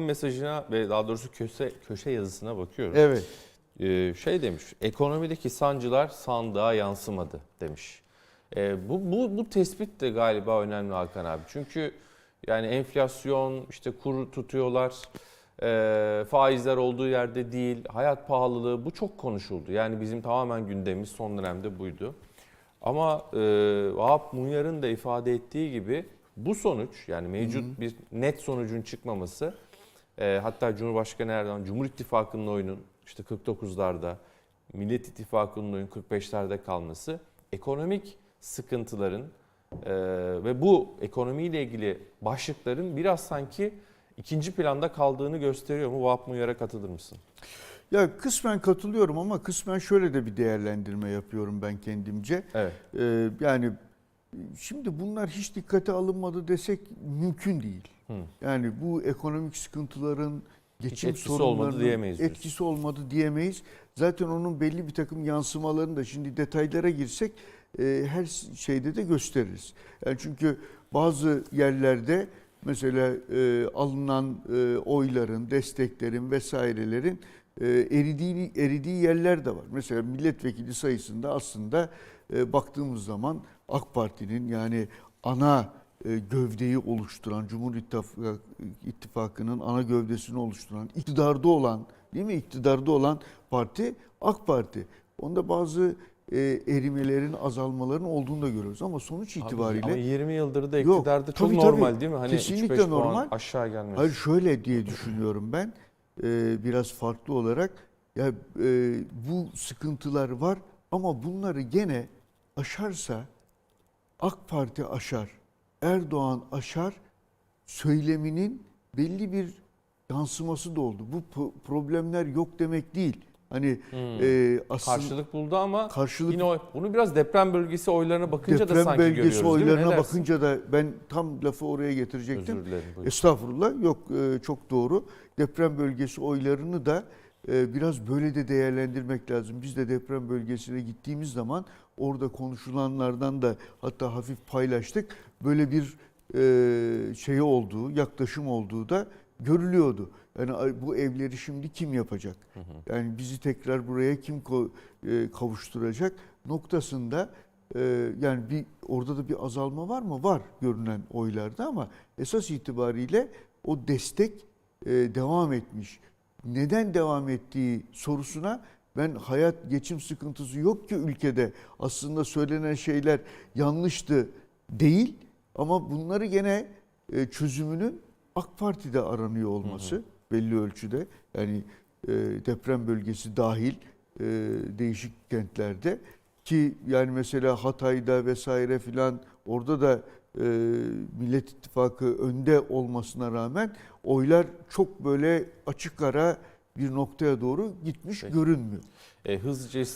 mesajına ve daha doğrusu köşe, köşe yazısına bakıyorum. Evet. Ee, şey demiş, ekonomideki sancılar sandığa yansımadı demiş. Ee, bu, bu, bu tespit de galiba önemli Hakan abi. Çünkü yani enflasyon, işte kuru tutuyorlar, ee, faizler olduğu yerde değil, hayat pahalılığı bu çok konuşuldu. Yani bizim tamamen gündemimiz son dönemde buydu. Ama e, Vahap Munyar'ın da ifade ettiği gibi bu sonuç yani mevcut bir net sonucun çıkmaması e, hatta Cumhurbaşkanı Erdoğan Cumhur İttifakı'nın oyunun işte 49'larda Millet İttifakı'nın oyun 45'lerde kalması ekonomik sıkıntıların e, ve bu ekonomiyle ilgili başlıkların biraz sanki ikinci planda kaldığını gösteriyor mu? Vahap Munyar'a katılır mısın? Ya kısmen katılıyorum ama kısmen şöyle de bir değerlendirme yapıyorum ben kendimce. Evet. Ee, yani şimdi bunlar hiç dikkate alınmadı desek mümkün değil. Hı. Yani bu ekonomik sıkıntıların geçim etkisi olmadı sorunlarının diyemeyiz etkisi olmadı diyemeyiz. Zaten onun belli bir takım yansımalarını da şimdi detaylara girsek e, her şeyde de gösteririz. Yani çünkü bazı yerlerde mesela e, alınan e, oyların, desteklerin vesairelerin e, eridiği, eridiği yerler de var. Mesela milletvekili sayısında aslında e, baktığımız zaman AK Parti'nin yani ana gövdeyi oluşturan, Cumhur İttifakı- İttifakı'nın ana gövdesini oluşturan, iktidarda olan, değil mi? İktidarda olan parti AK Parti. Onda bazı e, erimelerin, azalmaların olduğunu da görüyoruz ama sonuç itibariyle Ama 20 yıldır da Yok, iktidarda çok tabii, tabii. normal değil mi? Hani Kesinlikle 3-5 puan normal. aşağı gelmesi. Hayır şöyle diye düşünüyorum ben e, biraz farklı olarak ya e, bu sıkıntılar var ama bunları gene aşarsa AK Parti aşar, Erdoğan aşar söyleminin belli bir yansıması da oldu. Bu pro- problemler yok demek değil. Hani Hmm. e, aslında Karşılık buldu ama karşılık yine o, bunu biraz deprem bölgesi oylarına bakınca da deprem sanki bölgesi görüyoruz mi? Ne oylarına bakınca da ben tam lafı oraya getirecektim. Özür dilerim. buyurun. Estağfurullah yok e, çok doğru. Deprem bölgesi oylarını da biraz böyle de değerlendirmek lazım. Biz de deprem bölgesine gittiğimiz zaman orada konuşulanlardan da hatta hafif paylaştık. Böyle bir e, şey olduğu, yaklaşım olduğu da görülüyordu. Yani bu evleri şimdi kim yapacak? Yani bizi tekrar buraya kim e, kavuşturacak noktasında e, yani bir orada da bir azalma var mı? Var görünen oylarda ama esas itibariyle o destek devam etmiş. Neden devam ettiği sorusuna ben hayat geçim sıkıntısı yok ki ülkede. Aslında söylenen şeyler yanlıştı değil ama bunları gene e, çözümünün AK Parti'de aranıyor olması belli ölçüde. Yani e, deprem bölgesi dahil e, değişik kentlerde ki yani mesela Hatay'da vesaire filan orada da e, Millet İttifakı önde olmasına rağmen oylar çok böyle açık ara bir noktaya doğru gitmiş Peki. görünmüyor. E, hızlıca